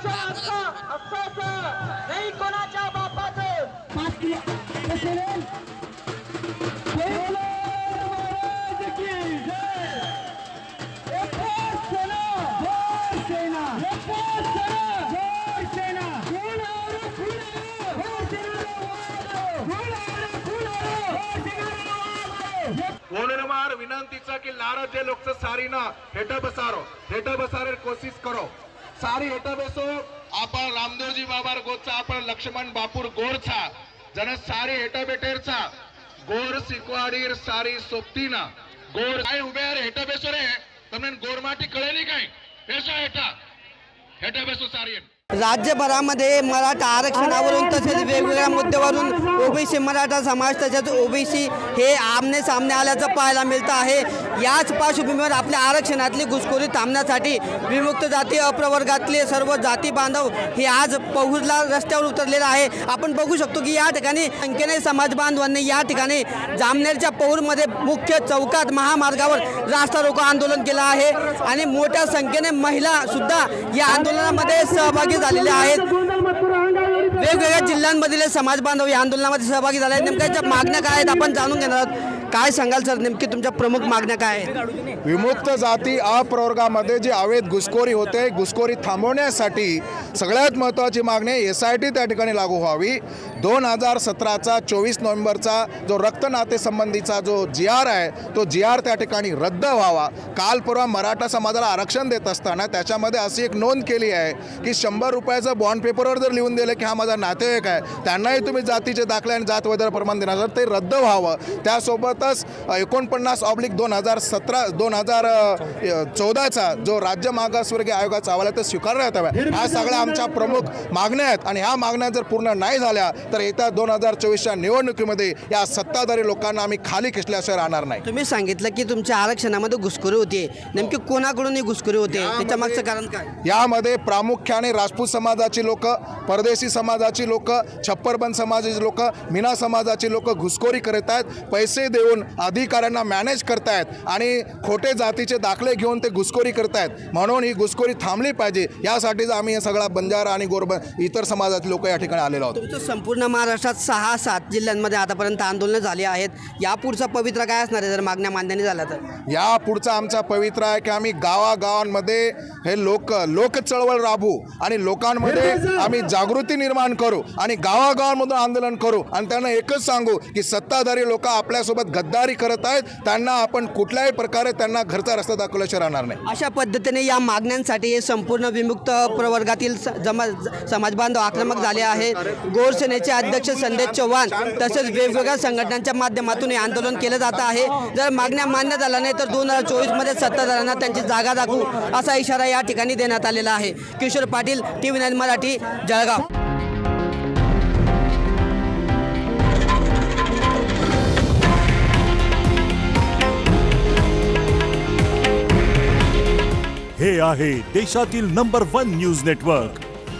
आरक्षण हक्क हक्काचं नाही कोणाच्या बापाचं पाच किलो कसं रे? बोलो महाराज की जय. एकोण सेना, जय सेना. एकोण सेना, जय सेना. कोण आरो, कोण आरो. जय सेनाला वारो. कोण आरो, कोण आरो. जय सेनाला वारो. પૂર્ણમાર વિનંતી છે કે લારા જે લોક છે સારીના હેઠા બસારો હેઠા બસારે કોશિશ કરો સારી હેઠબેસો આપણ રામદેવજી બાબાર ગોચા આપણ લક્ષ્મણ બાપુર ગોરછા જણ સારી હેઠબેટેરછા ગોર શીખવાડીર સારી સોપતીના ગોર કાંઈ ઉભે રે હેઠા બેસો રે તમને ગોરમાંથી કળે નહીં કાંઈ બેસો હેઠા હેઠા બેસો સારી એમ राज्यभरामध्ये मराठा आरक्षणावरून तसेच वेगवेगळ्या मुद्द्यावरून ओबीसी मराठा समाज तसेच ओबीसी हे आमने सामने आल्याचं पाहायला मिळतं आहे. याच पार्श्वभूमीवर आपल्या आरक्षणातली घुसखोरी थांबण्यासाठी विमुक्त जाती अप्रवर्गातले सर्व जाती बांधव हे आज पहुरला रस्त्यावर उतरलेला आहे. आपण बघू शकतो की या ठिकाणी संख्येने समाज बांधवांनी या ठिकाणी जामनेरच्या पौरमध्ये मुख्य चौकात महामार्गावर रास्ता रोको आंदोलन केलं आहे. आणि मोठ्या संख्येने महिला सुद्धा या आंदोलनामध्ये सहभागी झालेल्या आहेत. वेगवेगळ्या जिल्ह्यांमधील समाज बांधव या आंदोलनामध्ये सहभागी झाले. आहेत नेमक्या मागण्या काय आहेत? आपण जाणून घेणार आहोत. काय सांगाल सर? नेमकी तुमच्या प्रमुख मागण्या काय आहेत? विमुक्त जाती अप्रवर्गामध्ये जी अवैध घुसखोरी होते घुसखोरी थांबवण्यासाठी सगळ्यात महत्त्वाची मागणी एस आय टी त्या ठिकाणी लागू व्हावी. दोन हजार सतराचा चोवीस नोव्हेंबरचा जो रक्तनातेसंबंधीचा जो जी आर आहे तो जी आर त्या ठिकाणी रद्द व्हावा. काल परवा मराठा समाजाला आरक्षण देत असताना त्याच्यामध्ये अशी एक नोंद केली आहे की शंभर रुपयाचं बॉन्ड पेपरवर जर लिहून दिलं की हा माझा नातेवाईक आहे त्यांनाही तुम्ही जातीचे दाखले आणि जात वगैरे प्रमाण देणार ते रद्द व्हावं. त्यासोबतच एकोणपन्नास ऑब्लिक दोन हजार सतरा दोन हजार चौदाचा जो राज्य मागासवर्गीय आयोगाचा अहवाल आहे तो स्वीकारण्यात हवा ह्या सगळ्या आमच्या प्रमुख मागण्या आहेत आणि ह्या मागण्या जर पूर्ण नाही झाल्या तर येत्या दोन हजार चोवीसच्या निवडणुकीमध्ये या सत्ताधारी लोकांना आम्ही खाली खेचल्याशिवाय राहणार नाही. तुम्ही सांगितलं की तुमच्या आरक्षणामध्ये घुसखोरी होती. नेमकी कोणाकडून ही घुसखोरी होते? त्याच्या मागचं कारण काय? यामध्ये प्रामुख्याने राजपूत समाजाची लोक परदेशी समाजाची लोक छप्परबंद समाजाची लोक मीना समाजाची लोक घुसखोरी करत आहेत. पैसे देऊन अधिकाऱ्यांना मॅनेज करतायत आणि खोटे जातीचे दाखले घेऊन ते घुसखोरी करतायत म्हणून ही घुसखोरी थांबली पाहिजे. यासाठीच आम्ही हे सगळा बंजारा आणि गोरब इतर समाजाचे लोक या ठिकाणी आलेलो आहोत. तुमचं संपूर्ण महाराष्ट्रात सहा सात जिल्ह्यांमध्ये आतापर्यंत आंदोलनं झाली आहेत. यापुढचा पवित्रा काय असणार आहे जर मागण्या मान्याने झाल्या तर? या पुढचा आमचा पवित्र आहे की आम्ही गावागावांमध्ये हे लोक लोक चळवळ राबवू आणि लोकांमध्ये आम्ही जागृती निर्माण करू आणि गावागावांमधून आंदोलन करू आणि त्यांना एकच सांगू की सत्ताधारी लोक आपल्यासोबत गद्दारी करत आहेत. त्यांना आपण कुठल्याही प्रकारे त्यांना घरचा रस्ता दाखवल्याशिवाय राहणार नाही. अशा पद्धतीने या मागण्यांसाठी हे संपूर्ण विमुक्त प्रवर्गातील स- जमा समाजबांधव आक्रमक झाले आहे. गोरसेनेचे अध्यक्ष संदेश चव्हाण तसेच वेगवेगळ्या संघटनांच्या माध्यमातून हे आंदोलन केलं जात आहे. जर मागण्या मान्य झाल्या नाही तर दोन हजार चोवीसमध्ये सत्ताधाऱ्यांना त्यांची जागा दाखवू असा इशारा या ठिकाणी देण्यात आलेला आहे. Kishor Patil T V nine Marathi Jalgaon. हे आहे देशातील नंबर वन न्यूज नेटवर्क.